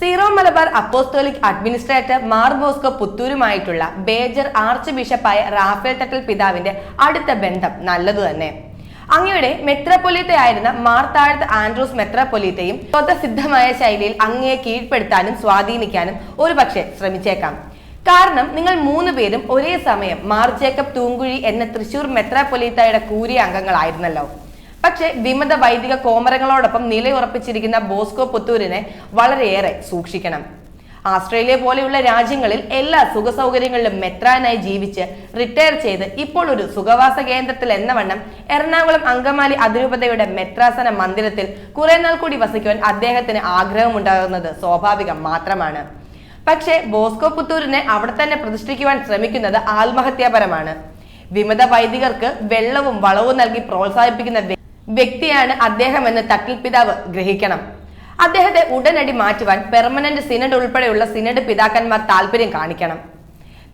Syro Malabar apostolic administrator Mar Bosco പുത്തൂരുമായിട്ടുള്ള major ആർച്ച് ബിഷപ്പായ റാഫേൽ തട്ടൽ പിതാവിന്റെ അടുത്ത ബന്ധം നല്ലതു തന്നെ. അങ്ങയുടെ മെത്രപ്പൊലീത്ത ആയിരുന്ന മാർ താഴത്ത് ആൻഡ്രൂസ് മെത്രപ്പൊലീത്തയും സ്വതസിദ്ധമായ ശൈലിയിൽ അങ്ങയെ കീഴ്പ്പെടുത്താനും സ്വാധീനിക്കാനും ഒരുപക്ഷെ ശ്രമിച്ചേക്കാം. കാരണം നിങ്ങൾ മൂന്ന് പേരും ഒരേ സമയം മാർ ജേക്കബ് തൂങ്കുഴി എന്ന തൃശൂർ മെത്രാപ്പൊലീത്തയുടെ കൂരിയ അംഗങ്ങളായിരുന്നല്ലോ. പക്ഷെ വിമത വൈദിക കോമരങ്ങളോടൊപ്പം നിലയുറപ്പിച്ചിരിക്കുന്ന ബോസ്കോ പുത്തൂരിനെ വളരെയേറെ സൂക്ഷിക്കണം. ആസ്ട്രേലിയ പോലെയുള്ള രാജ്യങ്ങളിൽ എല്ലാ സുഖ സൗകര്യങ്ങളിലും മെത്രാനായി ജീവിച്ച് റിട്ടയർ ചെയ്ത് ഇപ്പോൾ ഒരു സുഖവാസ കേന്ദ്രത്തിൽ എന്ന വണ്ണം എറണാകുളം അങ്കമാലി അതിരൂപതയുടെ മെത്രാസന മന്ദിരത്തിൽ കുറെ നാൾ കൂടി വസിക്കുവാൻ അദ്ദേഹത്തിന് ആഗ്രഹമുണ്ടാകുന്നത് സ്വാഭാവികം മാത്രമാണ്. പക്ഷേ ബോസ്കോ പുത്തൂരിനെ അവിടെ തന്നെ പ്രതിഷ്ഠിക്കുവാൻ ശ്രമിക്കുന്നത് ആത്മഹത്യാപരമാണ്. വിമത വൈദികർക്ക് വെള്ളവും വളവും നൽകി പ്രോത്സാഹിപ്പിക്കുന്ന വ്യക്തിയാണ് അദ്ദേഹം എന്ന് തട്ടിൽ പിതാവ് ഗ്രഹിക്കണം. അദ്ദേഹത്തെ ഉടനടി മാറ്റുവാൻ പെർമനന്റ് സിനഡ് ഉൾപ്പെടെയുള്ള സിനഡ് പിതാക്കന്മാർ താല്പര്യം കാണിക്കണം.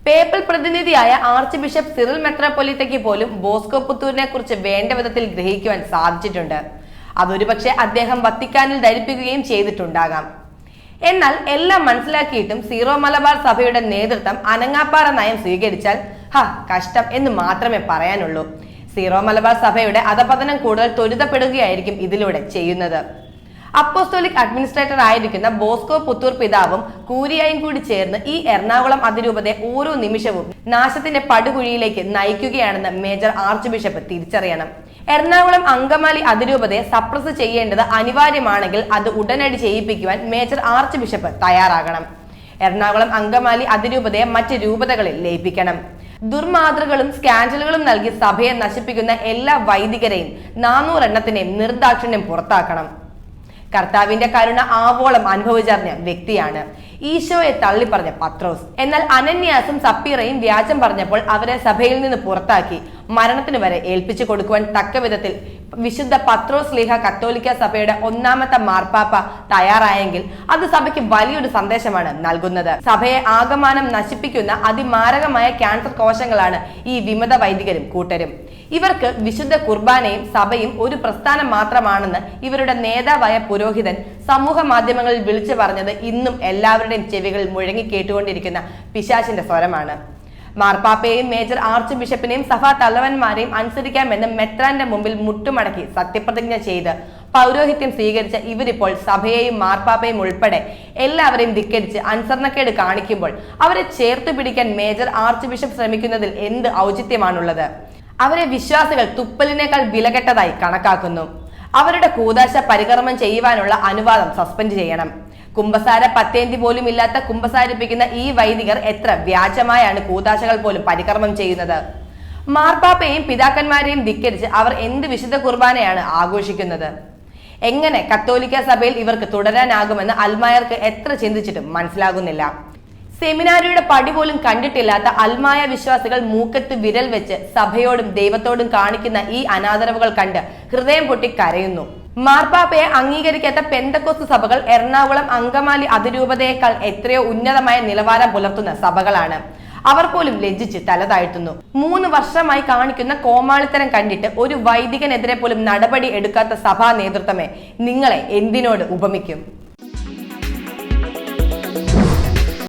പേപ്പൽ പ്രതിനിധിയായ ആർച്ച് ബിഷപ്പ് സിറിൽ മെത്രാപ്പൊലിത്തയ്ക്ക് പോലും ബോസ്കോ പുത്തൂരിനെ കുറിച്ച് വേണ്ട വിധത്തിൽ ഗ്രഹിക്കുവാൻ സാധിച്ചിട്ടുണ്ട്. അതൊരുപക്ഷെ അദ്ദേഹം വത്തിക്കാനിൽ ധരിപ്പിക്കുകയും ചെയ്തിട്ടുണ്ടാകാം. എന്നാൽ എല്ലാം മനസ്സിലാക്കിയിട്ടും സീറോ മലബാർ സഭയുടെ നേതൃത്വം അനങ്ങാപ്പാറ നയം സ്വീകരിച്ചാൽ ഹ കഷ്ടം എന്ന് മാത്രമേ പറയാനുള്ളൂ. സീറോ മലബാർ സഭയുടെ അധപതനം കൂടുതൽ ത്വരിതപ്പെടുകയായിരിക്കും ഇതിലൂടെ ചെയ്യുന്നത്. അപ്പോസ്തോലിക് അഡ്മിനിസ്ട്രേറ്റർ ആയിരിക്കുന്ന ബോസ്കോ പുത്തൂർ പിതാവും കൂരിയായും കൂടി ചേർന്ന് ഈ എറണാകുളം അതിരൂപതയെ ഓരോ നിമിഷവും നാശത്തിന്റെ പടുകുഴിയിലേക്ക് നയിക്കുകയാണെന്ന് മേജർ ആർച്ച് ബിഷപ്പ് തിരിച്ചറിയണം. എറണാകുളം അങ്കമാലി അതിരൂപതയെ സപ്രസ് ചെയ്യേണ്ടത് അനിവാര്യമാണെങ്കിൽ അത് ഉടനടി ചെയ്യിപ്പിക്കുവാൻ മേജർ ആർച്ച് ബിഷപ്പ് തയ്യാറാകണം. എറണാകുളം അങ്കമാലി അതിരൂപതയെ മറ്റ് രൂപതകളിൽ ലയിപ്പിക്കണം. ദുർമാതൃകളും സ്കാൻഡലുകളും നൽകി സഭയെ നശിപ്പിക്കുന്ന എല്ലാ വൈദികരെയും നാനൂറെണ്ണത്തിനെയും നിർദാക്ഷിണ്യം പുറത്താക്കണം. കർത്താവിന്റെ കരുണ ആവോളം അനുഭവിച്ചറിഞ്ഞ വ്യക്തിയാണ്. ഈശോയെ തള്ളിപ്പറഞ്ഞ പത്രോസ്. എന്നാൽ അനന്യാസും സപ്പീറയും വ്യാജം പറഞ്ഞപ്പോൾ അവരെ സഭയിൽ നിന്ന് പുറത്താക്കി മരണത്തിന് വരെ ഏൽപ്പിച്ചു കൊടുക്കുവാൻ തക്ക വിധത്തിൽ വിശുദ്ധ പത്രോസ് ലീഹ കത്തോലിക്ക സഭയുടെ ഒന്നാമത്തെ മാർപ്പാപ്പ തയ്യാറായെങ്കിൽ അത് സഭയ്ക്ക് വലിയൊരു സന്ദേശമാണ് നൽകുന്നത്. സഭയെ ആകമാനം നശിപ്പിക്കുന്ന അതിമാരകമായ ക്യാൻസർ കോശങ്ങളാണ് ഈ വിമത വൈദികരും കൂട്ടരും. ഇവർക്ക് വിശുദ്ധ കുർബാനയും സഭയും ഒരു പ്രസ്ഥാനം മാത്രമാണെന്ന് ഇവരുടെ നേതാവായ പുരോഹിതൻ സമൂഹ മാധ്യമങ്ങളിൽ വിളിച്ചു പറഞ്ഞത് ഇന്നും എല്ലാവരുടെയും ചെവികളിൽ മുഴങ്ങി കേട്ടുകൊണ്ടിരിക്കുന്ന പിശാചിന്റെ സ്വരമാണ്. മാർപ്പാപ്പയെയും മേജർ ആർച്ച് ബിഷപ്പിനെയും സഭാ തലവന്മാരെയും അനുസരിക്കാമെന്ന് മെത്രാന്റെ മുമ്പിൽ മുട്ടുമടക്കി സത്യപ്രതിജ്ഞ ചെയ്ത് പൗരോഹിത്യം സ്വീകരിച്ച ഇവരിപ്പോൾ സഭയെയും മാർപ്പാപ്പയും ഉൾപ്പെടെ എല്ലാവരെയും ധിക്കരിച്ച് അനുസരണക്കേട് കാണിക്കുമ്പോൾ അവരെ ചേർത്ത് പിടിക്കാൻ മേജർ ആർച്ച് ബിഷപ്പ് ശ്രമിക്കുന്നതിൽ എന്ത് ഔചിത്യമാണുള്ളത്? അവരെ വിശ്വാസികൾ തുപ്പലിനേക്കാൾ വിലകെട്ടതായി കണക്കാക്കുന്നു. അവരുടെ കൂതാശ പരികർമ്മം ചെയ്യുവാനുള്ള അനുവാദം സസ്പെൻഡ് ചെയ്യണം. കുംഭസാര പത്തേന്തി പോലും ഇല്ലാത്ത കുംഭസാരിപ്പിക്കുന്ന ഈ വൈദികർ എത്ര വ്യാജമായാണ് കൂതാശകൾ പോലും പരികർമ്മം ചെയ്യുന്നത്. മാർപ്പാപ്പയെയും പിതാക്കന്മാരെയും ധിക്കരിച്ച് അവർ എന്ത് വിശുദ്ധ കുർബാനയാണ് ആഘോഷിക്കുന്നത്? എങ്ങനെ കത്തോലിക്ക സഭയിൽ ഇവർക്ക് തുടരാനാകുമെന്ന് അൽമായർക്ക് എത്ര ചിന്തിച്ചിട്ടും മനസ്സിലാകുന്നില്ല. സെമിനാരിയുടെ പടി പോലും കണ്ടിട്ടില്ലാത്ത അൽമായ വിശ്വാസികൾ മൂക്കത്ത് വിരൽ വെച്ച് സഭയോടും ദൈവത്തോടും കാണിക്കുന്ന ഈ അനാദരവുകൾ കണ്ട് ഹൃദയം പൊട്ടി കരയുന്നു. മാർപ്പാപ്പയെ അംഗീകരിക്കാത്ത പെന്തക്കോസ് സഭകൾ എറണാകുളം അങ്കമാലി അതിരൂപതയേക്കാൾ എത്രയോ ഉന്നതമായ നിലവാരം പുലർത്തുന്ന സഭകളാണ്. അവർ പോലും ലജ്ജിച്ച് തലതാഴ്ത്തുന്നു. മൂന്ന് വർഷമായി കാണിക്കുന്ന കോമാളിത്തരം കണ്ടിട്ട് ഒരു വൈദികനെതിരെ പോലും നടപടി എടുക്കാത്ത സഭാ നേതൃത്വമേ നിങ്ങളെ എന്തിനോട് ഉപമിക്കും?